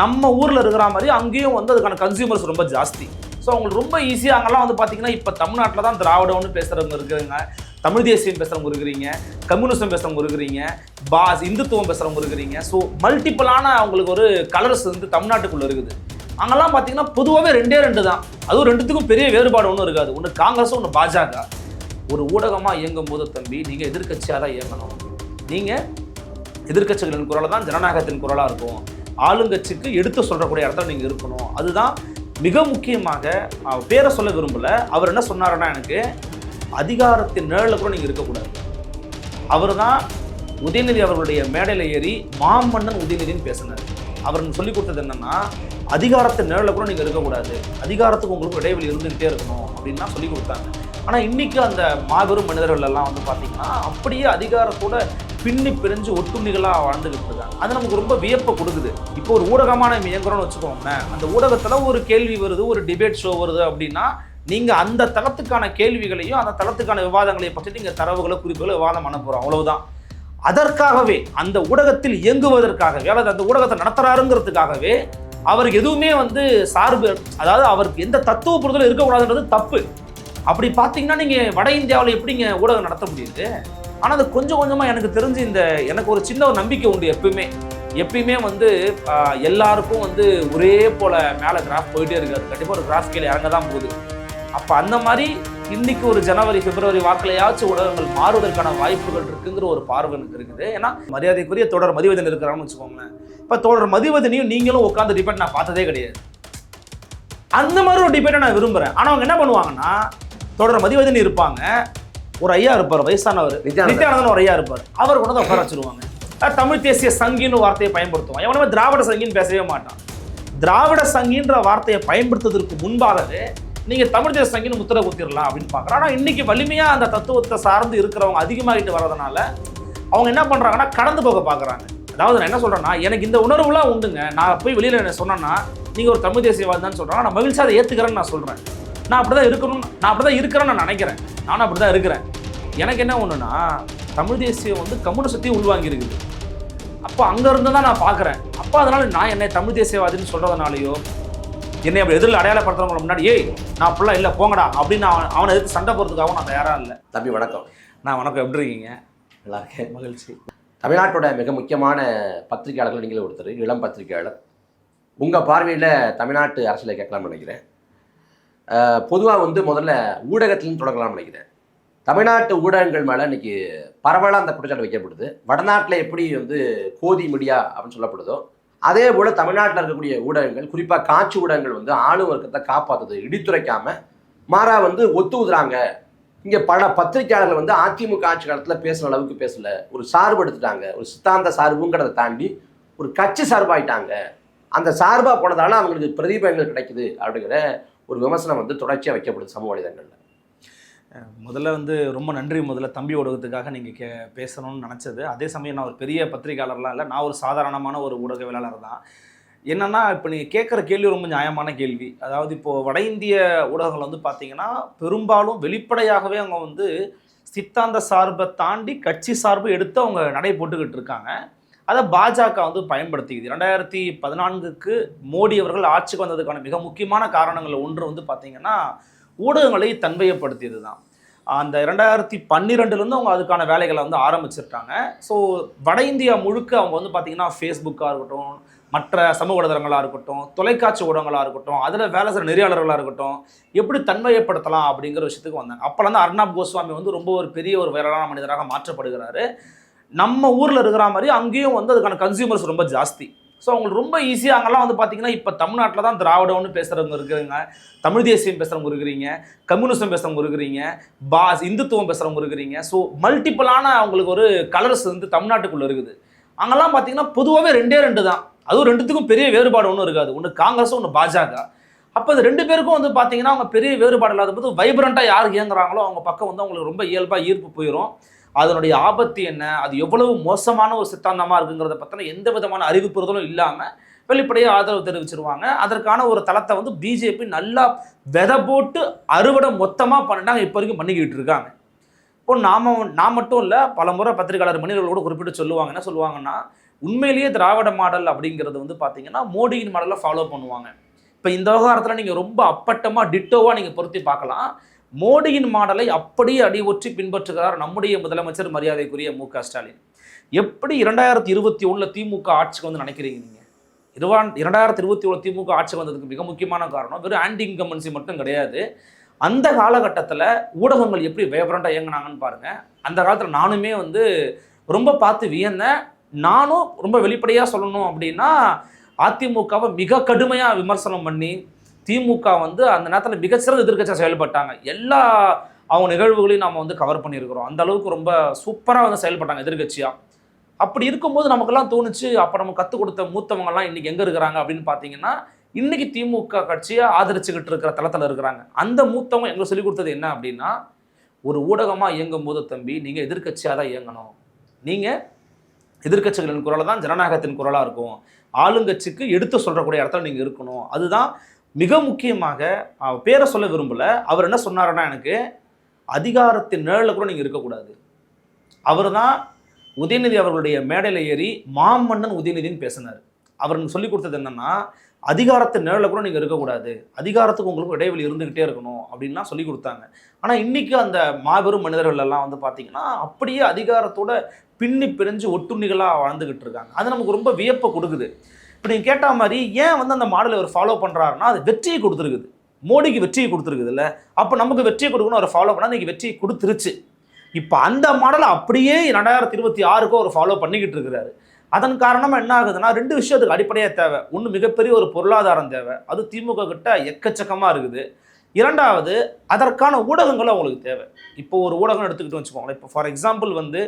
நம்ம ஊரில் இருக்கிற மாதிரி அங்கேயும் வந்து அதுக்கான கன்சியூமர்ஸ் ரொம்ப ஜாஸ்தி. ஸோ அவங்களுக்கு ரொம்ப ஈஸியாக அங்கெல்லாம் வந்து பார்த்தீங்கன்னா இப்போ தமிழ்நாட்டில் தான் திராவிடம்னு பேசுகிறவங்க இருக்கிறவங்க தமிழ் தேசியம் பேசுகிறவங்க இருக்கிறீங்க கம்யூனிசம் பேசுகிறவங்க இருக்கிறீங்க பாஸ் இந்துத்துவம் பேசுகிறவங்க இருக்கிறீங்க. ஸோ மல்டிப்புளான அவங்களுக்கு ஒரு கலர்ஸ் வந்து தமிழ்நாட்டுக்குள்ளே இருக்குது. அங்கெல்லாம் பார்த்தீங்கன்னா பொதுவாகவே ரெண்டே ரெண்டு தான். அதுவும் ரெண்டுத்துக்கும் பெரிய வேறுபாடு ஒன்றும் இருக்காது. ஒன்று காங்கிரஸ் ஒன்று பாஜக. ஒரு ஊடகமாக இயங்கும் போது தம்பி நீங்கள் எதிர்க்கட்சியாக தான் இயங்கணும். நீங்கள் எதிர்க்கட்சிகளின் குரலை தான் ஜனநாயகத்தின் குரலாக இருக்கும். ஆளுங்கட்சிக்கு எடுத்து சொல்கிறக்கூடிய இடத்துல நீங்கள் இருக்கணும். அதுதான் மிக முக்கியமாக பேரை சொல்ல விரும்பல. அவர் என்ன சொன்னாருன்னா எனக்கு அதிகாரத்தின் நிழலில் கூட நீங்கள் இருக்கக்கூடாது. அவர் தான் உதயநிதி அவர்களுடைய மேடையில் ஏறி மாமன்னன் உதயநிதின்னு பேசினார். அவர் சொல்லி கொடுத்தது என்னன்னா அதிகாரத்தின் நிழலில் கூட நீங்கள் இருக்கக்கூடாது. அதிகாரத்துக்கு உங்களுக்கு இடைவெளி இருந்துகிட்டே இருக்கணும். அப்படின்னு சொல்லி கொடுத்தாங்க. ஆனால் இன்றைக்கும் அந்த மாபெரும் மனிதர்கள் எல்லாம் வந்து பார்த்தீங்கன்னா அப்படியே அதிகாரத்தோட பின்னி பிரிஞ்சு ஒட்டுண்ணிகளாக வாழ்ந்துகிட்டு இருக்காங்க. அது நமக்கு ரொம்ப வியப்பை கொடுக்குது. இப்போ ஒரு ஊடகமான இயங்குறோம்னு வச்சுக்கோங்களேன் அந்த ஊடகத்தில் ஒரு கேள்வி வருது ஒரு டிபேட் ஷோ வருது அப்படின்னா நீங்கள் அந்த தளத்துக்கான கேள்விகளையும் அந்த தளத்துக்கான விவாதங்களையும் பற்றி நீங்கள் தரவுகளை குறிப்புகளை விவாதம் பண்ண போகிறோம் அவ்வளவுதான். அதற்காகவே அந்த ஊடகத்தில் இயங்குவதற்காகவே அல்லது அந்த ஊடகத்தை நடத்துறாருங்கிறதுக்காகவே அவருக்கு எதுவுமே வந்து சார்பு அதாவது அவருக்கு எந்த தத்துவ புரிதலும் இருக்கக்கூடாதுன்றது தப்பு. அப்படி பார்த்தீங்கன்னா நீங்கள் வட இந்தியாவில் எப்படிங்க ஊடகம் நடத்த முடியுது? ஆனால் அது கொஞ்சம் கொஞ்சமாக எனக்கு தெரிஞ்சு இந்த எனக்கு ஒரு சின்ன ஒரு நம்பிக்கை உண்டு எப்பயுமே. எப்பயுமே வந்து எல்லாருக்கும் வந்து ஒரே போல் மேலே கிராஃப் போயிட்டே இருக்காது கண்டிப்பாக ஒரு கிராஃப் கீழே இறங்க தான் போகுது. அப்போ அந்த மாதிரி இன்னைக்கு ஒரு ஜனவரி பிப்ரவரி வாக்கிலையாச்சும் ஊடகங்கள் மாறுவதற்கான வாய்ப்புகள் இருக்குங்கிற ஒரு பார்வை எனக்கு இருக்குது. ஏன்னா மரியாதைக்குரிய தொடர் மதிவதன் இருக்கிறான்னு வச்சுக்கோங்களேன். இப்போ தொடர் மதிவதனையும் நீங்களும் உட்காந்து டிபேட் நான் பார்த்ததே கிடையாது. அந்த மாதிரி ஒரு டிபேட்டை நான் விரும்புகிறேன் ஆனால் அவங்க என்ன பண்ணுவாங்கன்னா தொடர் மதிவதனி இருப்பாங்க. ஒரு ஐயா இருப்பார் வயசானவர். நித்யானந்தன். ஒரு ஐயா இருப்பார். அவர் கொண்டு வந்து உட்கார வச்சிருவாங்க. தமிழ் தேசிய சங்கின்னு வார்த்தையை பயன்படுத்துவான். எவனுமே திராவிட சங்கின்னு பேசவே மாட்டான். திராவிட சங்கின்ற வார்த்தையை பயன்படுத்துவதற்கு முன்பாகவே நீங்கள் தமிழ் தேச சங்கின்னு முத்திரை குத்திடலாம் அப்படின்னு பார்க்குறோம் ஆனால் இன்னைக்கு வலிமையாக அந்த தத்துவத்தை சார்ந்து இருக்கிறவங்க அதிகமாகிட்டு வர்றதுனால அவங்க என்ன பண்ணுறாங்கன்னா கடந்து போக பார்க்குறாங்க. அதாவது நான் என்ன சொல்கிறேன்னா எனக்கு இந்த உணர்வுலாம் உண்டுங்க. நான் போய் வெளியில் என்ன சொன்னேன்னா நீங்கள் ஒரு தமிழ் தேசியவாதின்னு சொல்கிறாங்க நான் மகிழ்ச்சியாக அதை ஏற்றுக்கிறேன்னு நான் சொல்கிறேன் நான் அப்படி தான் இருக்கணும் நான் அப்படி தான் இருக்கிறேன்னு நான் நினைக்கிறேன். நானும் அப்படி தான் இருக்கிறேன். எனக்கு என்ன ஒன்றுனா தமிழ் தேசியம் வந்து கம்யூனிசத்தையும் உள்வாங்கி இருக்குது அப்போ அங்கேருந்து தான் நான் பார்க்குறேன். அப்போ அதனால் நான் என்னை தமிழ் தேசியவாதின்னு சொல்கிறதுனாலையோ என்னை அப்படி எதிரில் அடையாளப்படுத்துறவங்க முன்னாடி ஏய் நான் அப்படிலாம் இல்லை போங்கடா அப்படின்னு அவன் அவனை எதிர்த்து சண்டை போகிறதுக்காகவும் நான் தயாராக இல்லை. தம்பி வணக்கம். நான் வணக்கம். எப்படி இருக்கீங்க? நல்லா இருக்கேன் மகிழ்ச்சி. தமிழ்நாட்டோட மிக முக்கியமான பத்திரிகையாளர்கள் நீங்களே ஒருத்தர் இளம் பத்திரிகையாளர். உங்கள் பார்வையில் தமிழ்நாட்டு அரசியலை கேட்கலாம்னு நினைக்கிறேன். பொதுவாக வந்து முதல்ல ஊடகத்துலேருந்து தொடங்கலாம்னு நினைக்கிறேன். தமிழ்நாட்டு ஊடகங்கள் மேலே இன்னைக்கு பரவலாக அந்த குற்றச்சாட்டு வைக்கப்படுது. வடநாட்டில் எப்படி வந்து கோதி மீடியா அப்படின்னு சொல்லப்படுதோ அதே போல் தமிழ்நாட்டில் இருக்கக்கூடிய ஊடகங்கள் குறிப்பாக காட்சி ஊடகங்கள் வந்து ஆளும் வர்க்கத்தை காப்பாற்றுது இடித்துரைக்காமல் மாறா வந்து ஒத்து ஊதுறாங்க இங்கே பல பத்திரிகையாளர்கள் வந்து அதிமுக ஆட்சி காலத்தில் பேசுன அளவுக்கு பேசல. ஒரு சார்பு எடுத்துட்டாங்க. ஒரு சித்தாந்த சார்புங்கிறத தாண்டி ஒரு கட்சி சார்பாயிட்டாங்க. அந்த சார்பாக போனதால அவங்களுக்கு பிரதிபலங்கள் கிடைக்குது அப்படிங்கிற ஒரு விமர்சனம் வந்து தொடர்ச்சியாக வைக்கப்படுது சமூக வலைதளங்களில். முதல்ல வந்து ரொம்ப நன்றி. முதல்ல தம்பி ஊடகத்துக்காக நீங்கள் கே பேசணும்னு நினச்சது. அதே சமயம் நான் ஒரு பெரிய பத்திரிகையாளர்லாம் இல்லை. நான் ஒரு சாதாரணமான ஒரு ஊடகவியலாளர் தான். என்னென்னா இப்போ நீங்கள் கேட்குற கேள்வி ரொம்ப நியாயமான கேள்வி. அதாவது இப்போது வட இந்திய ஊடகங்கள் வந்து பார்த்தீங்கன்னா பெரும்பாலும் வெளிப்படையாகவே அவங்க வந்து சித்தாந்த சார்பை தாண்டி கட்சி சார்பு எடுத்து அவங்க நடை போட்டுக்கிட்டு இருக்காங்க. அதை பாஜக வந்து பயன்படுத்திக்குது. ரெண்டாயிரத்தி பதினான்குக்கு மோடி அவர்கள் ஆட்சிக்கு வந்ததுக்கான மிக முக்கியமான காரணங்கள் ஒன்று வந்து பார்த்தீங்கன்னா ஊடகங்களை தன்மையப்படுத்தியது தான் அந்த ரெண்டாயிரத்தி பன்னிரெண்டுலேருந்து அவங்க அதுக்கான வேலைகளை வந்து ஆரம்பிச்சிருக்காங்க. ஸோ வட இந்தியா முழுக்க அவங்க வந்து பார்த்திங்கன்னா ஃபேஸ்புக்காக இருக்கட்டும் மற்ற சமூக வலைதளங்களாக இருக்கட்டும் தொலைக்காட்சி ஊடகங்களாக இருக்கட்டும் அதில் வேலை செய்கிற நெறியாளர்களாக இருக்கட்டும் எப்படி தன்மையப்படுத்தலாம் அப்படிங்கிற விஷயத்துக்கு வந்தாங்க. அப்போல்லாம் தான் அர்ணாப் கோஸ்வாமி வந்து ரொம்ப ஒரு பெரிய ஒரு வைரலான மனிதராக மாற்றப்படுகிறாரு. நம்ம ஊரில் இருக்கிற மாதிரி அங்கேயும் வந்து அதுக்கான கன்சியூமர்ஸ் ரொம்ப ஜாஸ்தி. ஸோ அவங்களுக்கு ரொம்ப ஈஸியாக அங்கெல்லாம் வந்து பார்த்தீங்கன்னா இப்போ தமிழ்நாட்டில் தான் திராவிடம்னு பேசுகிறவங்க இருக்கிறீங்க. தமிழ் தேசியம் பேசுகிறவங்க இருக்கிறீங்க கம்யூனிசம் பேசுகிறவங்க இருக்கிறீங்க பாஸ் இந்துத்துவம் பேசுகிறவங்க இருக்கிறீங்க. ஸோ மல்டிப்புளான அவங்களுக்கு ஒரு கலர்ஸ் வந்து தமிழ்நாட்டுக்குள்ளே இருக்குது. அங்கெல்லாம் பார்த்தீங்கன்னா பொதுவாகவே ரெண்டே ரெண்டு தான். அதுவும் ரெண்டுத்துக்கும் பெரிய வேறுபாடு ஒன்றும் இருக்காது. ஒன்று காங்கிரஸ் ஒன்று பாஜக. அப்போ இந்த ரெண்டு பேருக்கும் வந்து பார்த்தீங்கன்னா அவங்க பெரிய வேறுபாடு இல்லாத போது வைப்ரண்ட்டாக யார் இயங்குறாங்களோ அவங்க பக்கம் வந்து அவங்களுக்கு ரொம்ப இயல்பாக ஈர்ப்பு போயிடும் அதனுடைய ஆபத்து என்ன? அது எவ்வளவு மோசமான ஒரு சித்தாந்தமாக இருக்குங்கிறத பற்றின எந்த விதமான அறிவு இல்லாமல் வெளிப்படையாக ஆதரவு தெரிவிச்சிருவாங்க. அதற்கான ஒரு தளத்தை வந்து பிஜேபி நல்லா விதை போட்டு அறுவடை மொத்தமாக பண்ணிட்டாங்க இப்போ வரைக்கும் பண்ணிக்கிட்டு இருக்காங்க. இப்போ நாம நான் மட்டும் இல்லை பல முறை பத்திரிகையாளர் மனிதர்கள் கூட குறிப்பிட்டு சொல்லுவாங்க. என்ன சொல்லுவாங்கன்னா உண்மையிலேயே திராவிட மாடல் அப்படிங்கிறது வந்து பார்த்தீங்கன்னா மோடியின் மாடலை ஃபாலோ பண்ணுவாங்க. இப்போ இந்த விவகாரத்தில் நீங்கள் ரொம்ப அப்பட்டமாக டிட்டோவாக நீங்கள் பொருத்தி பார்க்கலாம். மோடியின் மாடலை அப்படியே அடிவொற்றி பின்பற்றுகிறார் நம்முடைய முதலமைச்சர் மரியாதைக்குரிய மு க ஸ்டாலின். எப்படி இரண்டாயிரத்தி இருபத்தி ஒன்றில் திமுக ஆட்சிக்கு வந்து நினைக்கிறீங்க நீங்கள் இருவா இரண்டாயிரத்தி இருபத்தி ஒன்று திமுக ஆட்சி வந்ததுக்கு மிக முக்கியமான காரணம் வெறும் ஆன்டி இன்கம்பன்சி மட்டும் கிடையாது. அந்த காலகட்டத்தில் ஊடகங்கள் எப்படி வேபரண்டாக இயங்குனாங்கன்னு பாருங்கள் அந்த காலத்தில் நானுமே வந்து ரொம்ப பார்த்து வியந்தேன் நானும் ரொம்ப வெளிப்படையாக சொல்லணும் அப்படின்னா அதிமுகவை மிக கடுமையாக விமர்சனம் பண்ணி திமுக வந்து அந்த நேரத்தில் மிகச்சிறந்த எதிர்க்கட்சியாக செயல்பட்டாங்க. எல்லா அவங்க நிகழ்வுகளையும் நம்ம வந்து கவர் பண்ணியிருக்கிறோம். அந்த அளவுக்கு ரொம்ப சூப்பராக வந்து செயல்பட்டாங்க எதிர்க்கட்சியாக அப்படி இருக்கும்போது நமக்கெல்லாம் தோணுச்சு அப்போ நம்ம கற்றுக் கொடுத்த மூத்தவங்கலாம் இன்னைக்கு எங்கே இருக்கிறாங்க அப்படின்னு பார்த்தீங்கன்னா இன்னைக்கு திமுக கட்சியை ஆதரிச்சுக்கிட்டு இருக்கிற தளத்தில் இருக்கிறாங்க. அந்த மூத்தவங்க எங்களுக்கு சொல்லிக் கொடுத்தது என்ன அப்படின்னா ஒரு ஊடகமாக இயங்கும் போது தம்பி நீங்கள் எதிர்க்கட்சியாக தான் இயங்கணும். நீங்கள் எதிர்க்கட்சிகளின் குரலை தான் ஜனநாயகத்தின் குரலாக இருக்கும். ஆளுங்கட்சிக்கு எடுத்து சொல்கிறக்கூடிய இடத்துல நீங்கள் இருக்கணும். அதுதான் மிக முக்கியமாக அவர் பேரை சொல்ல விரும்பல. அவர் என்ன சொன்னாருன்னா எனக்கு அதிகாரத்தின் நிழலில் கூட நீங்கள் இருக்கக்கூடாது. அவர் தான் உதயநிதி அவர்களுடைய மேடையில் ஏறி மாமன்னன் உதயநிதின்னு பேசினார். அவர் சொல்லி கொடுத்தது என்னென்னா அதிகாரத்தின் நிழலில் கூட நீங்கள் இருக்கக்கூடாது. அதிகாரத்துக்கு உங்களுக்கு இடைவெளி இருந்துக்கிட்டே இருக்கணும். அப்படின்லாம் சொல்லி கொடுத்தாங்க. ஆனால் இன்றைக்கி அந்த மாபெரும் மனிதர்கள் எல்லாம் வந்து பார்த்தீங்கன்னா அப்படியே அதிகாரத்தோட பின்னி பிரிஞ்சு ஒட்டுண்ணிகளாக வாழ்ந்துக்கிட்டு இருக்காங்க. அது நமக்கு ரொம்ப வியப்பை கொடுக்குது. இப்போ நீங்கள் கேட்ட மாதிரி ஏன் வந்து அந்த மாடலை அவர் ஃபாலோ பண்ணுறாருன்னா அது வெற்றியை கொடுத்துருக்குது. மோடிக்கு வெற்றியை கொடுத்துருக்குது இல்லை அப்போ நமக்கு வெற்றியை கொடுக்கணும் அவர் ஃபாலோ பண்ணால் நீங்கள் வெற்றியை கொடுத்துருச்சு. இப்போ அந்த மாடலை அப்படியே ரெண்டாயிரத்தி இருபத்தி ஆறுக்கும் அவர் ஃபாலோ பண்ணிக்கிட்டு இருக்கிறாரு. அதன் காரணமாக என்ன ஆகுதுன்னா ரெண்டு விஷயத்துக்கு அடிப்படையாக தேவை. ஒன்று மிகப்பெரிய ஒரு பொருளாதாரம் தேவை. அது திமுக கிட்ட எக்கச்சக்கமாக இருக்குது. இரண்டாவது அதற்கான ஊடகங்கள் அவங்களுக்கு தேவை. இப்போ ஒரு ஊடகம் எடுத்துக்கிட்டு வச்சுக்கோங்களேன். இப்போ ஃபார் எக்ஸாம்பிள் வந்து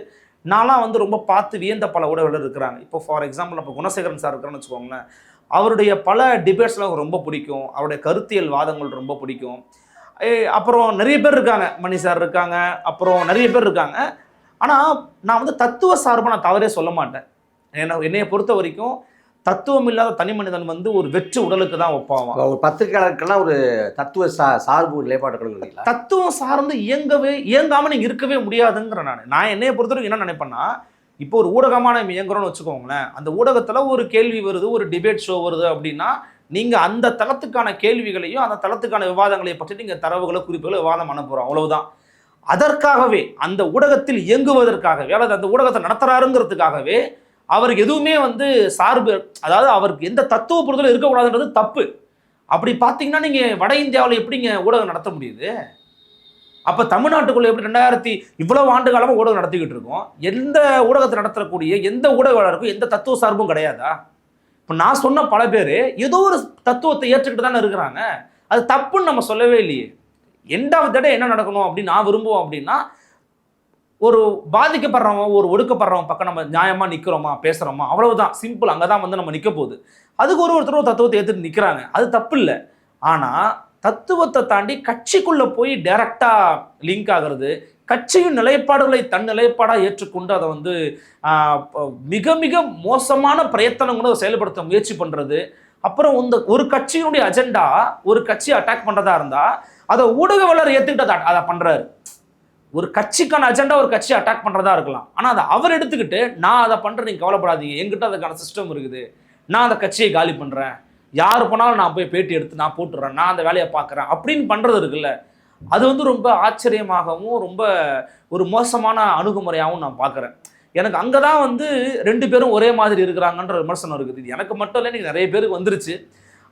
நான்லாம் வந்து ரொம்ப பார்த்து வியந்த பல உடல்கள் இருக்கிறாங்க. இப்போ ஃபார் எக்ஸாம்பிள் நம்ம குணசேகரன் சார் இருக்கிறேன்னு வச்சுக்கோங்களேன் அவருடைய பல டிபேட்ஸ்லாம் எனக்கு ரொம்ப பிடிக்கும். அவருடைய கருத்தியல் வாதங்கள் ரொம்ப பிடிக்கும். அப்புறம் நிறைய பேர் இருக்காங்க. மணி சார் இருக்காங்க. அப்புறம் நிறைய பேர் இருக்காங்க. ஆனால் நான் வந்து தத்துவ சார்பாக நான் தவறே சொல்ல மாட்டேன். என்ன என்னையை பொறுத்த வரைக்கும் தத்துவம் இல்லாத தனி மனிதன் வந்து ஒரு வெற்று உடலுக்கு தான் ஒப்பாவான். ஒரு பத்திரிகையாளருக்கெல்லாம் ஒரு தத்துவ சா சார்பு நிலைப்பாடு இருக்கணும் இல்லைங்களா தத்துவம் சார்ந்து இயங்கவே இயங்காம நீங்க இருக்கவே முடியாதுங்கிற நான். நான் என்னைய பொறுத்தவரைக்கும் என்ன நினைப்பேன்னா இப்போ ஒரு ஊடகமா நம்ம இயங்குறோம்னு வச்சுக்கோங்களேன் அந்த ஊடகத்துல ஒரு கேள்வி வருது ஒரு டிபேட் ஷோ வருது அப்படின்னா நீங்க அந்த தளத்துக்கான கேள்விகளையும் அந்த தளத்துக்கான விவாதங்களையும் பற்றி நீங்க தரவுகளை குறிப்புகளை விவாதம் போறோம். அவ்வளவுதான். அதற்காகவே அந்த ஊடகத்தில் இயங்குவதற்காகவே அல்லது அந்த ஊடகத்தை நடத்துறாருங்கிறதுக்காகவே அவருக்கு எதுவுமே வந்து சார்பு அதாவது அவருக்கு எந்த தத்துவ புரிதலும் இருக்கக்கூடாதுன்றது தப்பு. அப்படி பார்த்தீங்கன்னா நீங்கள் வட இந்தியாவில் எப்படிங்க ஊடகம் நடத்த முடியுது? அப்போ தமிழ்நாட்டுக்குள்ளே எப்படி ரெண்டாயிரத்தி இவ்வளவு ஆண்டு காலமாக ஊடகம் நடத்திக்கிட்டு இருக்கோம். எந்த ஊடகத்தை நடத்தக்கூடிய எந்த ஊடகவாளருக்கும் எந்த தத்துவ சார்பும் கிடையாதா? இப்போ நான் சொன்ன பல பேர் ஏதோ ஒரு தத்துவத்தை ஏற்றுக்கிட்டு தானே இருக்கிறாங்க. அது தப்புன்னு நம்ம சொல்லவே இல்லையே. எண்டாவது தடவை என்ன நடக்கணும் அப்படின்னு நான் விரும்புவோம் அப்படின்னா ஒரு பாதிக்கப்படுறவன் ஒரு ஒடுக்கப்படுறவன் பக்கம் நம்ம நியாயமாக நிற்கிறோமா பேசுகிறோமா அவ்வளவுதான். சிம்பிள் அங்கே தான் வந்து நம்ம நிற்க போகுது. அதுக்கு ஒரு ஒருத்தர் ஒரு தத்துவத்தை ஏற்றுட்டு நிற்கிறாங்க அது தப்பு இல்லை. ஆனால் தத்துவத்தை தாண்டி கட்சிக்குள்ளே போய் டைரக்டாக லிங்க் ஆகிறது கட்சியின் நிலைப்பாடுகளை தன் நிலைப்பாடாக ஏற்றுக்கொண்டு அதை வந்து மிக மிக மோசமான பிரயத்தனம் கூட செயல்படுத்த முயற்சி பண்ணுறது அப்புறம் இந்த ஒரு கட்சியினுடைய அஜெண்டா ஒரு கட்சியை அட்டாக் பண்ணுறதா இருந்தால் அதை ஊடகவாளர் ஏற்றுக்கிட்டு அதை அதை பண்ணுறாரு ஒரு கட்சிக்கான அஜெண்டா ஒரு கட்சி அட்டாக் பண்ணுறதா இருக்கலாம். ஆனால் அதை அவர் எடுத்துக்கிட்டு நான் அதை பண்ணுறேன் நீங்கள் கவலைப்படாதீங்க. எங்கிட்ட அதுக்கான சிஸ்டம் இருக்குது. நான் அந்த கட்சியை காலி பண்ணுறேன் யார் போனாலும் நான் போய் பேட்டி எடுத்து நான் போட்டுறேன் நான் அந்த வேலையை பார்க்குறேன். அப்படின்னு பண்ணுறது இருக்குல்ல. அது வந்து ரொம்ப ஆச்சரியமாகவும் ரொம்ப ஒரு மோசமான அணுகுமுறையாகவும் நான் பார்க்குறேன். எனக்கு அங்கே தான் வந்து ரெண்டு பேரும் ஒரே மாதிரி இருக்கிறாங்கன்ற விமர்சனம் இருக்குது. இது எனக்கு மட்டும் இல்லை நீங்கள் நிறைய பேருக்கு வந்துருச்சு.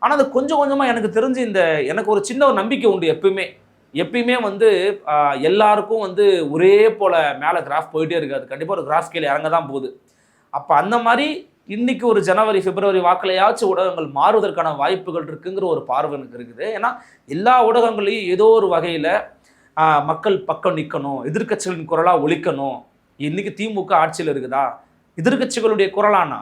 ஆனால் அது கொஞ்சம் கொஞ்சமாக எனக்கு தெரிஞ்சு இந்த எனக்கு ஒரு சின்ன ஒரு நம்பிக்கை உண்டு எப்பயுமே. எப்பயுமே வந்து எல்லாருக்கும் வந்து ஒரே போல் மேலே கிராஃப் போயிட்டே இருக்காது. கண்டிப்பாக ஒரு கிராஃப் கீழே இறங்க தான் போகுது. அப்போ அந்த மாதிரி இன்னைக்கு ஒரு ஜனவரி பிப்ரவரி வாக்கிலையாச்சும் ஊடகங்கள் மாறுவதற்கான வாய்ப்புகள் இருக்குங்கிற ஒரு பார்வை எனக்கு இருக்குது. ஏன்னா எல்லா ஊடகங்களையும் ஏதோ ஒரு வகையில் மக்கள் பக்கம் நிற்கணும் எதிர்க்கட்சிகளின் குரலாக ஒழிக்கணும் இன்னைக்கு திமுக ஆட்சியில் இருக்குதா? எதிர்க்கட்சிகளுடைய குரலானா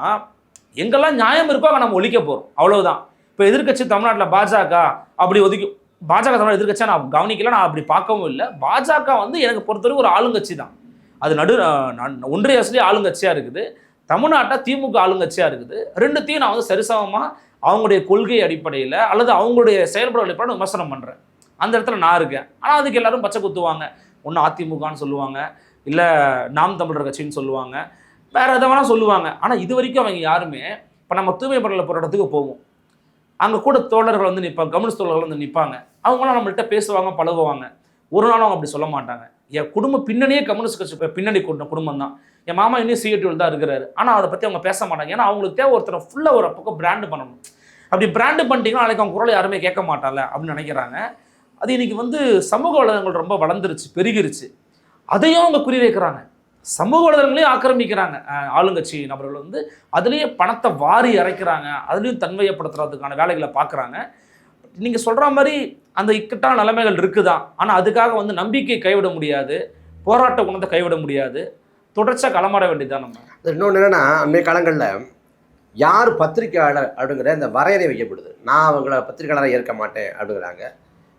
எங்கெல்லாம் நியாயம் இருக்கோ அங்கே நம்ம ஒழிக்க போகிறோம் அவ்வளோதான் இப்போ எதிர்க்கட்சி தமிழ்நாட்டில் பாஜக அப்படி ஒதுக்கி பாஜக தமிழ் எதிர்கட்சியாக நான் கவனிக்கல நான் அப்படி பார்க்கவும் இல்லை. பாஜக வந்து எனக்கு பொறுத்தவரைக்கும் ஒரு ஆளுங்கட்சி தான். அது நடு நன்- ஒன்றிய அரசுலேயே ஆளுங்கட்சியாக இருக்குது. தமிழ்நாட்டை திமுக ஆளுங்கட்சியாக இருக்குது. ரெண்டுத்தையும் நான் வந்து சரிசமமாக அவங்களுடைய கொள்கை அடிப்படையில் அல்லது அவங்களுடைய செயல்பாடு அடிப்படையில் விமர்சனம் பண்ணுறேன் அந்த இடத்துல நான் இருக்கேன். ஆனால் அதுக்கு எல்லாரும் பச்சை குத்துவாங்க. ஒன்று அதிமுகன்னு சொல்லுவாங்க. இல்லை நாம் தமிழர் கட்சின்னு சொல்லுவாங்க. வேறு எதை வேணால் சொல்லுவாங்க. ஆனால் இது வரைக்கும் அவங்க யாருமே இப்போ நம்ம தூய்மை பணியில் போராட்டத்துக்கு போவோம். அங்கே கூட தோழர்கள் வந்து நிற்பாங்க கம்யூனிஸ்ட் தோழர்கள் வந்து நிற்பாங்க அவங்களாம் நம்மள்கிட்ட பேசுவாங்க பழகுவாங்க. ஒரு நாளும் அவங்க அப்படி சொல்ல மாட்டாங்க. என் குடும்ப பின்னணியே கம்யூனிஸ்ட் கட்சி பின்னணி கொண்ட குடும்பம் தான் என் மாமா இன்னும் சிஎட்டியில் தான் இருக்கிறாரு. ஆனால் அதை பற்றி அவங்க பேச மாட்டாங்க. ஏன்னா அவங்களுக்கு தேவை ஒருத்தரை ஃபுல்லாக ஒரு பக்கம் பிராண்டு பண்ணணும். அப்படி பிராண்டு பண்ணிட்டீங்கன்னா நாளைக்கு அவங்க குரலை யாருமே கேட்க மாட்டால அப்படின்னு நினைக்கிறாங்க. அது இன்றைக்கி வந்து சமூக வலைதளங்கள் ரொம்ப வளர்ந்துருச்சு பெருகிருச்சு. அதையும் அவங்க குறி வைக்கிறாங்க. சமூக வலைதளங்களையும் ஆக்கிரமிக்கிறாங்க. ஆளுங்கட்சி நபர்கள் வந்து அதுலேயே பணத்தை வாரி இறைக்கிறாங்க. அதுலேயும் தன்மையப்படுத்துறதுக்கான வேலைகளை பார்க்குறாங்க. நீங்கள் சொல்கிற மாதிரி அந்த இக்கட்டான நிலைமைகள் இருக்குதான் ஆனால் அதுக்காக வந்து நம்பிக்கை கைவிட முடியாது. போராட்ட குணத்தை கைவிட முடியாது. தொடர்ச்சியாக களமாட வேண்டியதுதான் நம்ம. இன்னொன்று என்னென்னா அன்றைய காலங்களில் யார் பத்திரிக்கையாளர் அப்படிங்கிற இந்த வரையறை வைக்கப்படுது. நான் அவங்கள பத்திரிகையாளராக ஏற்க மாட்டேன் அப்படிங்கிறாங்க.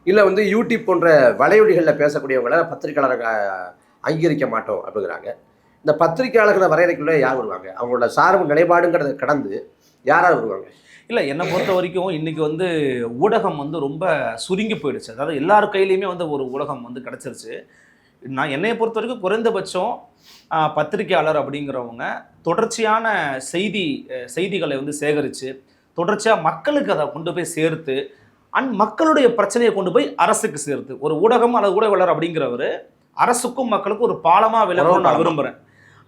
இல்லை வந்து யூடியூப் போன்ற வலையொலிகளில் பேசக்கூடியவங்கள பத்திரிகையாளராக அங்கீகரிக்க மாட்டோம் அப்படிங்கிறாங்க. இந்த பத்திரிக்கையாளர்களை வரையறைக்குள்ளே யார் வருவாங்க? அவங்களோட சார்பு நிலைப்பாடுங்கிறத கடந்து யாராவது வருவாங்க? இல்லை என்னை பொறுத்த வரைக்கும் இன்னைக்கு வந்து ஊடகம் வந்து ரொம்ப சுருங்கி போயிடுச்சு. அதாவது எல்லார் கையிலையுமே வந்து ஒரு ஊடகம் வந்து கிடச்சிருச்சு. நான் என்னைய பொறுத்த வரைக்கும் குறைந்தபட்சம் ஆஹ், பத்திரிக்கையாளர் அப்படிங்கிறவங்க தொடர்ச்சியான செய்தி செய்திகளை வந்து சேகரித்து தொடர்ச்சியாக மக்களுக்கு அதை கொண்டு போய் சேர்த்து அண்ட் மக்களுடைய பிரச்சனையை கொண்டு போய் அரசுக்கு சேர்த்து ஒரு ஊடகம் அல்லது ஊடகவாளர் அப்படிங்கிறவர் அரசுக்கும் மக்களுக்கும் ஒரு பாலமாக விளக்கணும்னு நான் விரும்புகிறேன்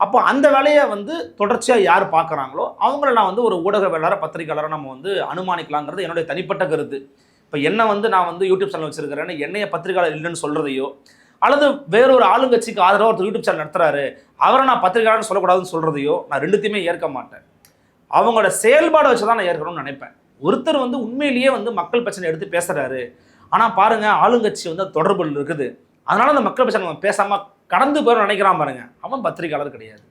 அப்போ அந்த வேலையை வந்து தொடர்ச்சியாக யார் பார்க்குறாங்களோ அவங்கள நான் வந்து ஒரு ஊடகவியலாளர் பத்திரிகையாளரை நம்ம வந்து அனுமானிக்கலாங்கிறது என்னுடைய தனிப்பட்ட கருத்து. இப்போ என்ன வந்து நான் வந்து யூடியூப் சேனல் வச்சிருக்கிறேன்னு என்னைய பத்திரிகையாளர் இல்லைன்னு சொல்கிறதையோ அல்லது வேறொரு ஆளுங்கட்சிக்கு ஆதரவாக ஒருத்தர் யூடியூப் சேனல் நடத்துறாரு அவரை நான் பத்திரிகையாளர்னு சொல்லக்கூடாதுன்னு சொல்கிறதையோ நான் ரெண்டுத்தையுமே ஏற்க மாட்டேன். அவங்களோட செயல்பாடை வச்சு தான் நான் ஏற்கணும்னு நினைப்பேன். ஒருத்தர் வந்து உண்மையிலேயே வந்து மக்கள் பிரச்சனை எடுத்து பேசுறாரு. ஆனால் பாருங்க ஆளுங்கட்சி வந்து தொடர்பு இருக்குது. அதனால அந்த மக்கள் பிரச்சனை நம்ம பேசாமல் கடந்து போயிடும் நினைக்கிறான் பாருங்க. அவன் பத்திரிகையாளர் கிடையாது.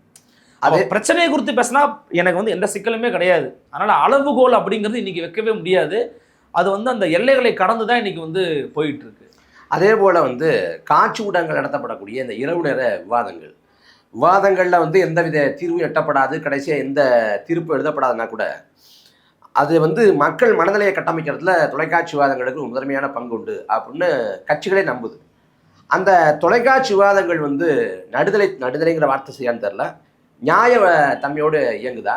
அதே- பிரச்சனையை குறித்து பேசினா எனக்கு வந்து எந்த சிக்கலுமே கிடையாது. அதனால அளவுகோல் அப்படிங்கிறது இன்னைக்கு வைக்கவே முடியாது. அது வந்து அந்த எல்லைகளை கடந்து தான் இன்னைக்கு வந்து போயிட்டு இருக்கு அதே போல் வந்து காட்சி ஊடகங்கள் நடத்தப்படக்கூடிய இந்த இரவு நேர விவாதங்கள். விவாதங்களில் வந்து எந்தவித தீர்வும் எட்டப்படாது. கடைசியாக எந்த தீர்ப்பு எழுதப்படாதுன்னா கூட அது வந்து மக்கள் மனநிலையை கட்டமைக்கிறதுல தொலைக்காட்சி விவாதங்களுக்கு முதன்மையான பங்கு உண்டு. அப்படின்னு கட்சிகளே நம்புது. அந்த தொலைக்காட்சி விவாதங்கள் வந்து நடுதலை நடுதலைங்கிற வார்த்தை செய்யான்னு தெரில நியாய தன்மையோடு இயங்குதா?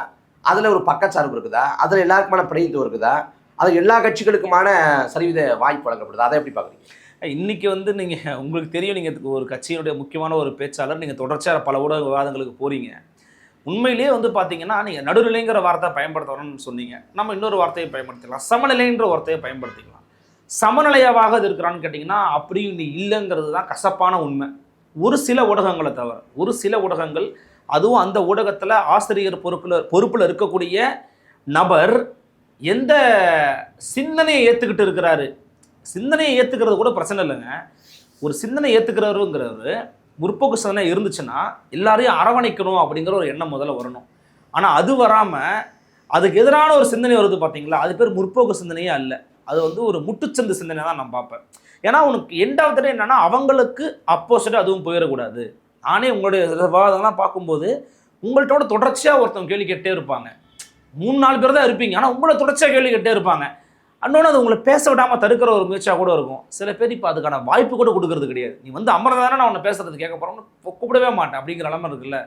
அதில் ஒரு பக்கச்சார்பு இருக்குதா? அதில் எல்லாருக்குமான பிரதிநிதித்துவம் இருக்குதா? அது எல்லா கட்சிகளுக்குமான சரிவித வாய்ப்பு வழங்கப்படுதா? அதை எப்படி பார்க்குறீங்க? இன்னைக்கு வந்து நீங்கள் உங்களுக்கு தெரியும் நீங்கள் ஒரு கட்சியினுடைய முக்கியமான ஒரு பேச்சாளர் நீங்கள் தொடர்ச்சியாக பல ஊடக விவாதங்களுக்கு போகிறீங்க உண்மையிலேயே வந்து பார்த்தீங்கன்னா நீங்கள் நடுநிலைங்கிற வார்த்தை பயன்படுத்தணும்னு சொன்னீங்க. நம்ம இன்னொரு வார்த்தையை பயன்படுத்திக்கலாம். சமநிலைன்ற வார்த்தையை பயன்படுத்திக்கலாம். சமநிலையாவாக இது இருக்கிறான்னு கேட்டிங்கன்னா அப்படியும் இல்லைங்கிறது தான் கசப்பான உண்மை. ஒரு சில ஊடகங்களை தவிர ஒரு சில ஊடகங்கள் அதுவும் அந்த ஊடகத்தில் ஆசிரியர் பொறுப்பில் பொறுப்பில் இருக்கக்கூடிய நபர் எந்த சிந்தனையை ஏற்றுக்கிட்டு இருக்கிறாரு? சிந்தனையை ஏற்றுக்கிறது கூட பிரச்சனை இல்லைங்க. ஒரு சிந்தனை ஏற்றுக்கிறவருங்கிறவர் முற்போக்கு சிந்தனை இருந்துச்சுன்னா எல்லாரையும் அரவணைக்கணும் அப்படிங்கிற ஒரு எண்ணம் முதல்ல வரணும். ஆனால் அது வராமல் அதுக்கு எதிரான ஒரு சிந்தனை வருது பார்த்தீங்களா அது பேர் முற்போக்கு சிந்தனையே அல்ல. அது வந்து ஒரு முட்டுச்சந்து சிந்தனை தான் நான் பார்ப்பேன். ஏன்னா உனக்கு எண்ட் ஆஃப் த டே என்னன்னா அவங்களுக்கு அப்போசிட்டாக அதுவும் போயிடக்கூடாது. நானே உங்களுடைய விவாதம்லாம் பார்க்கும்போது உங்கள்கிட்ட தொடர்ச்சியாக ஒருத்தவங்க கேள்வி கேட்டே இருப்பாங்க. மூணு நாலு பேர் தான் இருப்பீங்க. ஆனால் உங்களை தொடர்ச்சியாக கேள்வி கேட்டே இருப்பாங்க. அன்னொன்று அது உங்களை பேச விடாமல் தடுக்கிற ஒரு முயற்சியாக கூட இருக்கும். சில பேர் இப்போ அதுக்கான வாய்ப்பு கூட கொடுக்கறது கிடையாது. நீ வந்து அமர்ந்தானே நான் உன்னை பேசுறது கேட்க போகிறோம்னு கூப்பிடவே மாட்டேன். அப்படிங்கிற நிலமை இருக்குல்ல.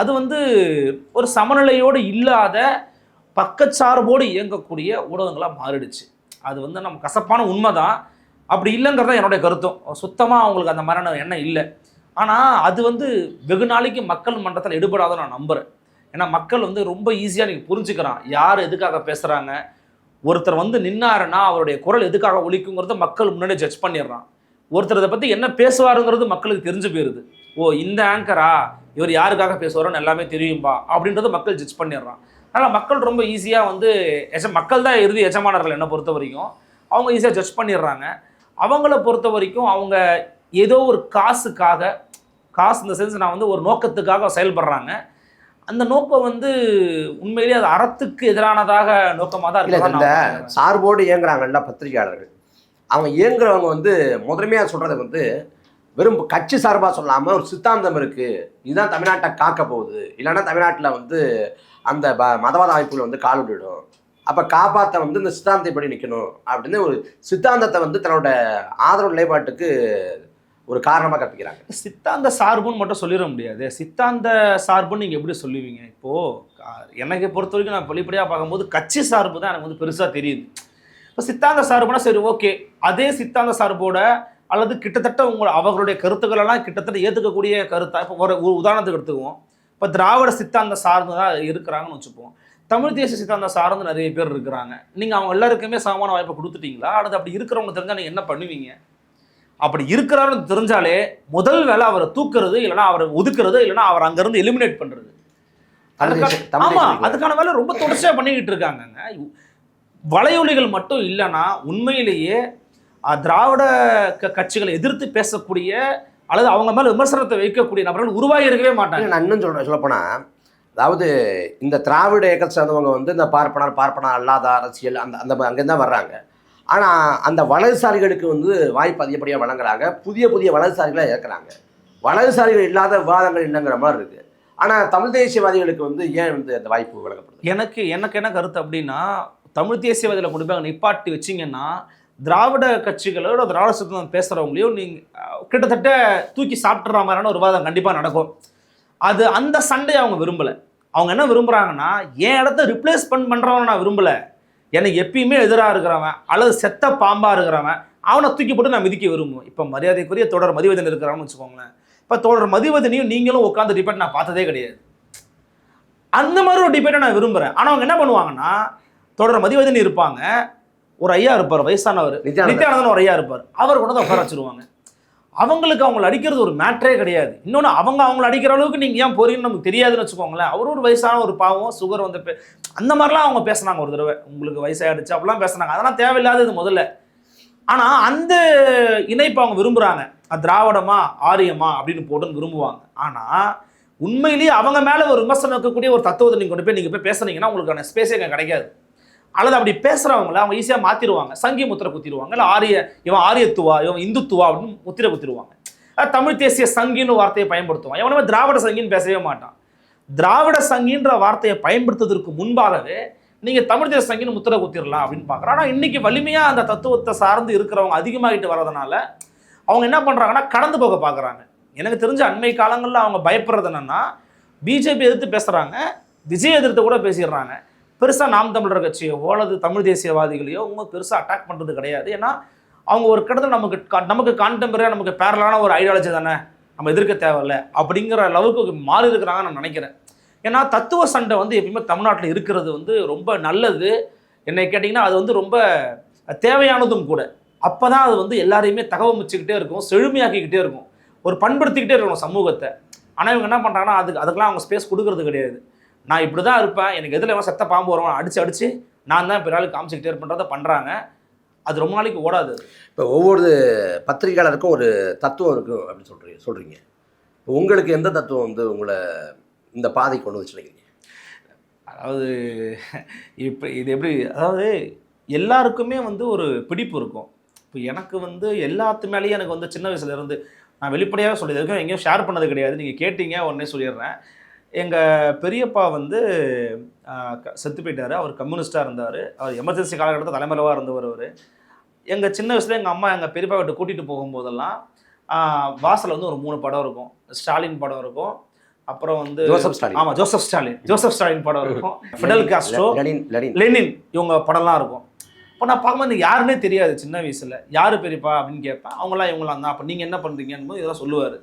அது வந்து ஒரு சமநிலையோடு இல்லாத பக்கச்சார்போடு இயங்கக்கூடிய ஊடகங்களாக மாறிடுச்சு. அது வந்து நம்ம கசப்பான உண்மை தான் அப்படி இல்லைங்கிறது தான் என்னுடைய கருத்தும். சுத்தமாக அவங்களுக்கு அந்த மாதிரியான எண்ணம் இல்லை. ஆனால் அது வந்து வெகு நாளைக்கு மக்கள் மன்றத்தில் எடுபடாத நான் நம்புகிறேன் ஏன்னா மக்கள் வந்து ரொம்ப ஈஸியாக நீங்கள் புரிஞ்சுக்கிறான். யார் எதுக்காக பேசுகிறாங்க ஒருத்தர் வந்து நின்னாருன்னா அவருடைய குரல் எதுக்காக ஒழிக்குங்கிறத மக்கள் முன்னாடி ஜட்ஜ் பண்ணிடுறான். ஒருத்தர் இதை பற்றி என்ன பேசுவாருங்கிறது மக்களுக்கு தெரிஞ்சு போயிருது. ஓ இந்த ஆங்கரா இவர் யாருக்காக பேசுவாரோன்னு எல்லாமே தெரியும்பா? அப்படின்றத மக்கள் ஜட்ஜ் பண்ணிடுறான். அதனால் மக்கள் ரொம்ப ஈஸியாக வந்து எஜ மக்கள் தான் இறுதி எஜமானர்கள் என்னை பொறுத்த வரைக்கும். அவங்க ஈஸியாக ஜட்ஜ் பண்ணிடுறாங்க. அவங்கள பொறுத்த வரைக்கும் அவங்க ஏதோ ஒரு காசுக்காக காசு இந்த சென்ஸ் நான் வந்து ஒரு நோக்கத்துக்காக செயல்படுறாங்க. அந்த நோக்கம் வந்து உண்மையிலேயே அது அறத்துக்கு எதிரானதாக நோக்கமாக தான் இல்ல இந்த. சார்போடு இயங்குறாங்கல்ல பத்திரிகையாளர்கள். அவங்க இயங்குறவங்க வந்து முதன்மையாக சொல்றது வந்து வெறும் கட்சி சார்பாக சொல்லாமல் ஒரு சித்தாந்தம் இருக்கு. இதுதான் தமிழ்நாட்டை காக்க போகுது. இல்லைன்னா தமிழ்நாட்டில் வந்து அந்த ப- மதவாத அமைப்புகள் வந்து கால் விடும் அப்போ காப்பாற்ற வந்து இந்த சித்தாந்தப்படி நிற்கணும் அப்படின்னு ஒரு சித்தாந்தத்தை வந்து தன்னோட ஆதரவு நிலைப்பாட்டுக்கு ஒரு காரணமாக கற்பிக்கிறாங்க. சித்தாந்த சார்புன்னு மட்டும் சொல்லிட முடியாது. சித்தாந்த சார்புன்னு நீங்கள் எப்படி சொல்லுவீங்க? இப்போது எனக்கு பொறுத்த வரைக்கும் நான் வெளிப்படையாக பார்க்கும்போது கட்சி சார்பு தான் எனக்கு வந்து பெருசாக தெரியுது. இப்போ சித்தாந்த சார்புனா சரி ஓகே. அதே சித்தாந்த சார்போட அல்லது கிட்டத்தட்ட உங்களை அவர்களுடைய கருத்துக்களெல்லாம் கிட்டத்தட்ட ஏற்றுக்கக்கூடிய கருத்தாக இப்போ ஒரு ஒரு உதாரணத்துக்கு எடுத்துக்குவோம். இப்போ திராவிட சித்தாந்த சார்ந்து தான் இருக்கிறாங்கன்னு வச்சுப்போம். தமிழ் தேசிய சித்தாந்த சார்ந்து நிறைய பேர் இருக்கிறாங்க. நீங்கள் அவங்க எல்லாருக்குமே சமமான வாய்ப்பை கொடுத்துட்டீங்களா? அல்லது அப்படி இருக்கிறவங்க தெரிஞ்சால் நீங்கள் என்ன பண்ணுவீங்க? அப்படி இருக்கிறாருன்னு தெரிஞ்சாலே முதல் வேலை அவரை தூக்குறது இல்லைன்னா அவரை ஒதுக்குறது இல்லைன்னா அவர் அங்கேருந்து எலிமினேட் பண்ணுறது தமிழ் தேசிய- தமிழ் ஆமா தேசிய அதுக்கான வேலை ரொம்ப தொடர்ச்சியா பண்ணிக்கிட்டு இருக்காங்கங்க. வலையொலிகள் மட்டும் இல்லைன்னா உண்மையிலேயே திராவிட கட்சிகளை எதிர்த்து பேசக்கூடிய அல்லது அவங்க மேல விமர்சனத்தை வைக்கக்கூடிய நபர்கள் உருவாகி இருக்கவே மாட்டாங்க நான் இன்னும் சொல்கிறேன் சொல்லப்போனால் அதாவது இந்த திராவிட இயக்கத்தை சேர்ந்தவங்க வந்து இந்த பார்ப்பனர் பார்ப்பனர் அல்லாத அரசியல் அந்த அந்த அங்கேருந்து தான் வர்றாங்க. ஆனால் அந்த வலதுசாரிகளுக்கு வந்து வாய்ப்பு அதிகப்படியாக வழங்குறாங்க. புதிய புதிய வலதுசாரிகளை இறக்குறாங்க. வலதுசாரிகள் இல்லாத விவாதங்கள் இல்லைங்கிற மாதிரி இருக்குது ஆனால் தமிழ் தேசியவாதிகளுக்கு வந்து ஏன் வந்து அந்த வாய்ப்பு வழங்கப்படுது? எனக்கு எனக்கு என்ன கருத்து அப்படின்னா தமிழ் தேசியவாதிகளை கொண்டு போய் நிப்பாட்டி வச்சீங்கன்னா திராவிட கட்சிகளோட திராவிட சித்தம் பேசுறவங்களையும் நீங்க அஹ், கிட்டத்தட்ட தூக்கி சாப்பிட்ற மாதிரியான ஒரு விவாதம் கண்டிப்பா நடக்கும். அது அந்த சண்டையை அவங்க விரும்பல. அவங்க என்ன விரும்புறாங்கன்னா என் இடத்த ரிப்ளேஸ் பண்ண பண்றவன நான் விரும்பல. எனக்கு எப்பயுமே எதிராக இருக்கிறவன் அல்லது செத்த பாம்பா இருக்கிறவன் அவனை தூக்கி போட்டு நான் மிதிக்க விரும்புவேன். இப்போ மரியாதைக்குரிய தொடர் மதிவதன் இருக்கிறான்னு வச்சுக்கோங்களேன். இப்போ தொடர் மதிவதனையும் நீங்களும் உட்காந்து டிபேட் நான் பார்த்ததே கிடையாது. அந்த மாதிரி ஒரு டிபேட்டை நான் விரும்புகிறேன் ஆனால் அவங்க என்ன பண்ணுவாங்கன்னா தொடர் மதிவதனி இருப்பாங்க. ஒரு ஐயா இருப்பார் வயசானவர். நித்யானந்தன். ஒரு ஐயா இருப்பார். அவர் கொண்டு வந்து உட்கார வச்சிருவாங்க. அவங்களுக்கு அவங்கள அடிக்கிறது ஒரு மேட்ரே கிடையாது. இன்னொன்று அவங்க அவங்கள அடிக்கிற அளவுக்கு நீங்கள் ஏன் போறீங்கன்னு நமக்கு தெரியாதுன்னு வச்சுக்கோங்களேன். அவர் ஒரு வயசான ஒரு பாவம் சுகர் வந்து பே- அந்த மாதிரிலாம் அவங்க பேசுனாங்க ஒரு தடவை. உங்களுக்கு வயசாயிடுச்சு அப்படிலாம் பேசுனாங்க. அதெல்லாம் தேவையில்லாதது முதல்ல. ஆனால் அந்த இணைப்பை அவங்க விரும்புகிறாங்க திராவிடமா ஆரியமா அப்படின்னு போட்டுன்னு விரும்புவாங்க. ஆனால் உண்மையிலேயே அவங்க மேலே ஒரு விமர்சனம் இருக்கக்கூடிய ஒரு தத்துவத்தை நீங்கள் கொண்டு போய் நீங்கள் போய் பேசுனீங்கன்னா உங்களுக்கான ஸ்பேஸே அங்கே கிடைக்காது. அல்லது அப்படி பேசுகிறவங்கள அவங்க ஈஸியாக மாற்றிடுவாங்க சங்கி முத்திரை குத்திடுவாங்க இல்லை ஆரிய இவன் ஆரியத்துவா இவன் இந்துத்துவா அப்படின்னு முத்திரை குத்திடுவாங்க தமிழ் தேசிய சங்கின்னு வார்த்தையை பயன்படுத்துவான். எவனுமே திராவிட சங்கின்னு பேசவே மாட்டான். திராவிட சங்கின்ற வார்த்தையை பயன்படுத்துவதற்கு முன்பாகவே நீங்கள் தமிழ் தேச சங்கின்னு முத்திரை குத்திடலாம் அப்படின்னு பார்க்குறோம் ஆனால் இன்னைக்கு வலிமையாக அந்த தத்துவத்தை சார்ந்து இருக்கிறவங்க அதிகமாகிட்டு வர்றதுனால அவங்க என்ன பண்ணுறாங்கன்னா கடந்து போக பார்க்குறாங்க. எனக்கு தெரிஞ்ச அண்மை காலங்களில் அவங்க பயப்படுறது என்னன்னா பிஜேபி எதிர்த்து பேசுகிறாங்க விஜய் எதிர்த்து கூட பேசிடுறாங்க. பெருசாக நாம் தமிழர் கட்சியோ அல்லது தமிழ் தேசியவாதிகளையோ அவங்க பெருசாக அட்டாக் பண்ணுறது கிடையாது. ஏன்னா அவங்க ஒரு கடத்தில் நமக்கு நமக்கு கான்டெம்பரரியாக நமக்கு பேரலான ஒரு ஐடியாலஜி தானே? நம்ம எதிர்க்க தேவையில்ல. அப்படிங்கிற அளவுக்கு மாறி இருக்கிறாங்கன்னு நான் நினைக்கிறேன். ஏன்னா தத்துவ சண்டை வந்து எப்பயுமே தமிழ்நாட்டில் இருக்கிறது வந்து ரொம்ப நல்லது. என்னை கேட்டிங்கன்னா அது வந்து ரொம்ப தேவையானதும் கூட. அப்போ தான் அது வந்து எல்லாரையுமே தகவமிச்சுக்கிட்டே இருக்கும் செழுமையாக்கிக்கிட்டே இருக்கும். ஒரு பண்படுத்திக்கிட்டே இருக்கணும் சமூகத்தை. ஆனால் இவங்க என்ன பண்ணுறாங்கன்னா அதுக்கு அதுக்கெல்லாம் அவங்க ஸ்பேஸ் கொடுக்கறது கிடையாது. நான் இப்படி தான் இருப்பேன். எனக்கு எதில் எவன் செத்த பாம்பு வருவான் அடிச்சு அடிச்சு நான் தான் பிற ஆளுக்கு காமிச்சிக்கிட்டே இருப்பேன்றதை பண்ணுறாங்க அது ரொம்ப நாளைக்கு ஓடாது. இப்போ ஒவ்வொரு பத்திரிகையாளருக்கும் ஒரு தத்துவம் இருக்கும் அப்படின்னு சொல்கிறீங்க சொல்கிறீங்க இப்போ உங்களுக்கு எந்த தத்துவம் வந்து உங்களை இந்த பாதை கொண்டு வச்சு நினைக்கிறீங்க? அதாவது இப்போ இது எப்படி அதாவது எல்லாருக்குமே வந்து ஒரு பிடிப்பு இருக்கும். இப்போ எனக்கு வந்து எல்லாத்து மேலேயும் எனக்கு வந்து சின்ன வயசுல இருந்து நான் வெளிப்படையாக சொல்லியிருக்கேன் எங்கேயும் ஷேர் பண்ணது கிடையாது. நீங்கள் கேட்டீங்க உடனே சொல்லிடுறேன். எங்கள் பெரியப்பா வந்து செத்து போயிட்டார். அவர் கம்யூனிஸ்டாக இருந்தார். அவர் எமர்ஜென்சி காலகட்டத்தில் தலைமறைவாக இருந்தவர் அவர். எங்கள் சின்ன வயசுல எங்கள் அம்மா எங்கள் பெரியப்பா வீட்டு கூட்டிகிட்டு போகும்போதெல்லாம் வாசல்ல வந்து ஒரு மூணு படம் இருக்கும். ஸ்டாலின் படம் இருக்கும். அப்புறம் வந்து ஜோசப் ஸ்டாலின். ஆமா ஜோசப் ஸ்டாலின். ஜோசப் ஸ்டாலின் படம் இருக்கும். ஃபிடல் காஸ்ட்ரோ லெனின் இவங்க படம்லாம் இருக்கும். இப்போ நான் பார்க்கும்போது யாருன்னே தெரியாது சின்ன வயசுல. யாரு பெரியப்பா அப்படின்னு கேட்பேன். அவங்களாம் இவங்களாம் தான். அப்போ நீங்க என்ன பண்றீங்கன்னு போது இதெல்லாம் சொல்லுவார்.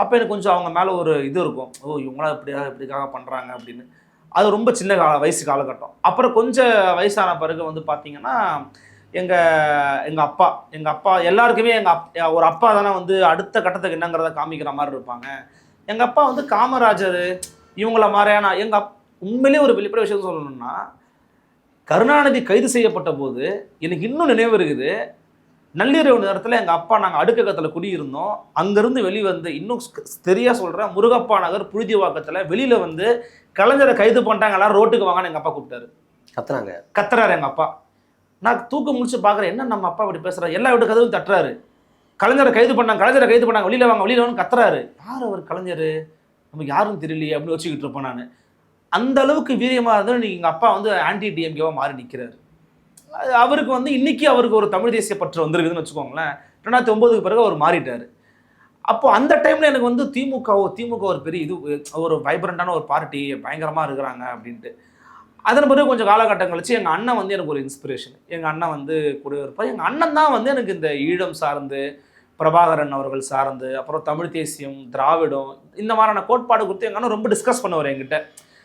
அப்போ எனக்கு கொஞ்சம் அவங்க மேலே ஒரு இது இருக்கும். ஓ இவங்களாம் இப்படியாக இப்படிக்காக பண்ணுறாங்க அப்படின்னு. அது ரொம்ப சின்ன கால வயசு காலகட்டம். அப்புறம் கொஞ்சம் வயசான பிறகு வந்து பார்த்தீங்கன்னா எங்கள் எங்கள் அப்பா எங்கள் அப்பா எல்லாருக்குமே எங்கள் அப் ஒரு அப்பா தானே வந்து அடுத்த கட்டத்துக்கு என்னங்கிறத காமிக்கிற மாதிரி இருப்பாங்க. எங்கள் அப்பா வந்து காமராஜர் இவங்கள மாதிரியான எங்கள் அப் உண்மையிலே ஒரு வெளிப்படை விஷயம் சொல்லணும்னா கருணாநிதி கைது செய்யப்பட்ட போது எனக்கு இன்னும் நினைவு இருக்குது. நள்ளிரவு நேரத்தில் எங்கள் அப்பா நாங்கள் அடுக்ககத்தில் குடியிருந்தோம். அங்கேருந்து வெளியே வந்து இன்னும் தெரியா சொல்கிறேன் முருகப்பா நகர் புழுதிவாக்கத்தில் வெளியில் வந்து கலைஞரை கைது பண்ணிட்டாங்க எல்லாரும் ரோட்டுக்கு வாங்கன்னு எங்கள் அப்பா கூப்பிட்டாரு. கத்துறாங்க. கத்துறாரு எங்கள் அப்பா. நான் தூக்கம் முடிச்சு பார்க்குறேன் என்ன நம்ம அப்பா இப்படி பேசுகிறாரு எல்லா வீட்டு கதவும் தட்டுறாரு. கலைஞரை கைது பண்ணாங்க கலைஞரை கைது பண்ணாங்க வெளியில் வாங்க வெளியில் வாங்க கத்துறாரு. யார் அவர் கலைஞர்? நமக்கு யாரும் தெரியலையே அப்படின்னு வச்சுக்கிட்டு இருப்பேன் நான். அந்த அளவுக்கு வீரியமாக இருந்தால் நீங்கள் எங்கள் அப்பா வந்து ஆன்டி டிஎம்கேவாக மாறி நிற்கிறாரு அவருக்கு வந்து இன்னைக்கு அவருக்கு ஒரு தமிழ் தேசிய பற்று வந்திருக்குதுன்னு வச்சுக்கோங்களேன். ரெண்டாயிரத்தி ஒம்போதுக்கு பிறகு அவர் மாறிட்டார். அப்போ அந்த டைமில் எனக்கு வந்து திமுகவோ திமுக ஒரு பெரிய இது ஒரு வைப்ரண்ட்டான ஒரு பார்ட்டி பயங்கரமாக இருக்கிறாங்க அப்படின்ட்டு. அதன் பிறகு கொஞ்சம் காலகட்டம் கழிச்சு எங்கள் அண்ணன் வந்து எனக்கு ஒரு இன்ஸ்பிரேஷன் எங்கள் அண்ணன் வந்து கூட இருப்பார் எங்கள் அண்ணன் தான் வந்து எனக்கு இந்த ஈழம் சார்ந்து பிரபாகரன் அவர்கள் சார்ந்து அப்புறம் தமிழ் தேசியம் திராவிடம் இந்த மாதிரியான கோட்பாடு குறித்து எங்கள் அண்ணன் ரொம்ப டிஸ்கஸ் பண்ணுவார் என்கிட்ட.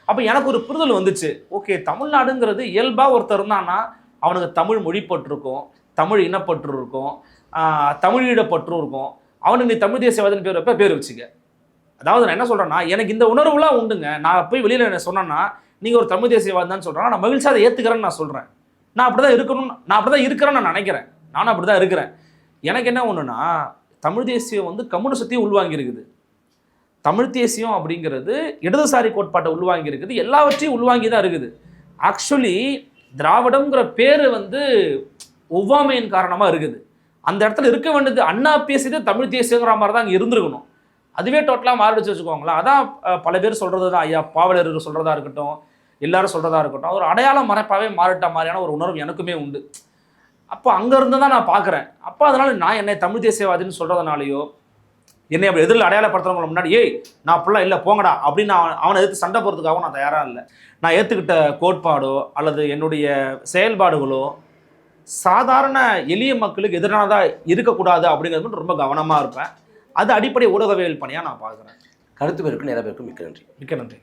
அப்போ எனக்கு ஒரு புரிதல் வந்துச்சு. ஓகே தமிழ்நாடுங்கிறது இயல்பாக ஒருத்தர் இருந்தான்னா அவனுக்கு தமிழ் மொழி இருக்கும் தமிழ் இனப்பற்று இருக்கும் ஆஹ் தமிழீழப்பற்று இருக்கும் அவனுக்கு நீ தமிழ் தேசியவாதன் பேர் வைப்ப பேர் வச்சுக்க. அதாவது நான் என்ன சொல்கிறேன்னா எனக்கு இந்த உணர்வுலாம் உண்டுங்க. நான் போய் வெளியில் என்ன சொன்னேன்னா நீங்கள் ஒரு தமிழ் தேசியவாதம் சொல்கிறேன் நான் மகிழ்ச்சியாக அதை ஏற்றுக்கிறேன்னு நான் சொல்கிறேன் நான் அப்படி தான் இருக்கணும்னு நான் அப்படி தான் இருக்கிறேன்னு நான் நினைக்கிறேன். நானும் அப்படி தான் இருக்கிறேன். எனக்கு என்ன ஒன்றுனா தமிழ் தேசியம் வந்து கம்யூனிசத்தையும் உள்வாங்கியிருக்குது. தமிழ் தேசியம் அப்படிங்கிறது இடதுசாரி கோட்பாட்டை உள்வாங்கி இருக்குது எல்லாவற்றையும் உள்வாங்கி தான் இருக்குது. ஆக்சுவலி திராவிடம்ங்கிற பேர் வந்து ஒவ்வாமையின் காரணமாக இருக்குது. அந்த இடத்துல இருக்க வேண்டியது அண்ணா பேசியது தமிழ் தேசியங்கிற மாதிரி தான் அங்கே இருந்திருக்கணும். அதுவே டோட்டலாக மாறிடுச்சு வச்சுக்கோங்களேன். அதான் பல பேர் சொல்கிறது தான் ஐயா பாவலர் சொல்கிறதா இருக்கட்டும் எல்லாரும் சொல்கிறதா இருக்கட்டும். ஒரு அடையாளம் மறைப்பாகவே மாறிட்ட மாதிரியான ஒரு உணர்வு எனக்குமே உண்டு. அப்போ அங்கேருந்து தான் நான் பார்க்குறேன் அப்போ அதனால் நான் என்னை தமிழ் தேசியவாதின்னு சொல்கிறதுனாலையோ என்னை அப்படி எதிரில் அடையாளப்படுத்துறவங்க முன்னாடி ஏய் நான் அப்படிலாம் இல்லை போங்கடா அப்படின்னு அவன் அவனை எதிர்த்து சண்டை போகிறதுக்காகவும் நான் தயாராக இல்லை. நான் ஏற்றுக்கிட்ட கோட்பாடோ அல்லது என்னுடைய செயல்பாடுகளோ சாதாரண எளிய மக்களுக்கு எதிரானதாக இருக்கக்கூடாது அப்படிங்கிறது மட்டும் ரொம்ப கவனமாக இருப்பேன். அது அடிப்படை ஊடகவியல் பணியாக நான் பார்க்குறேன். கருத்து பேருக்கும் நேர பேருக்கும் மிக்க நன்றி. மிக்க நன்றி.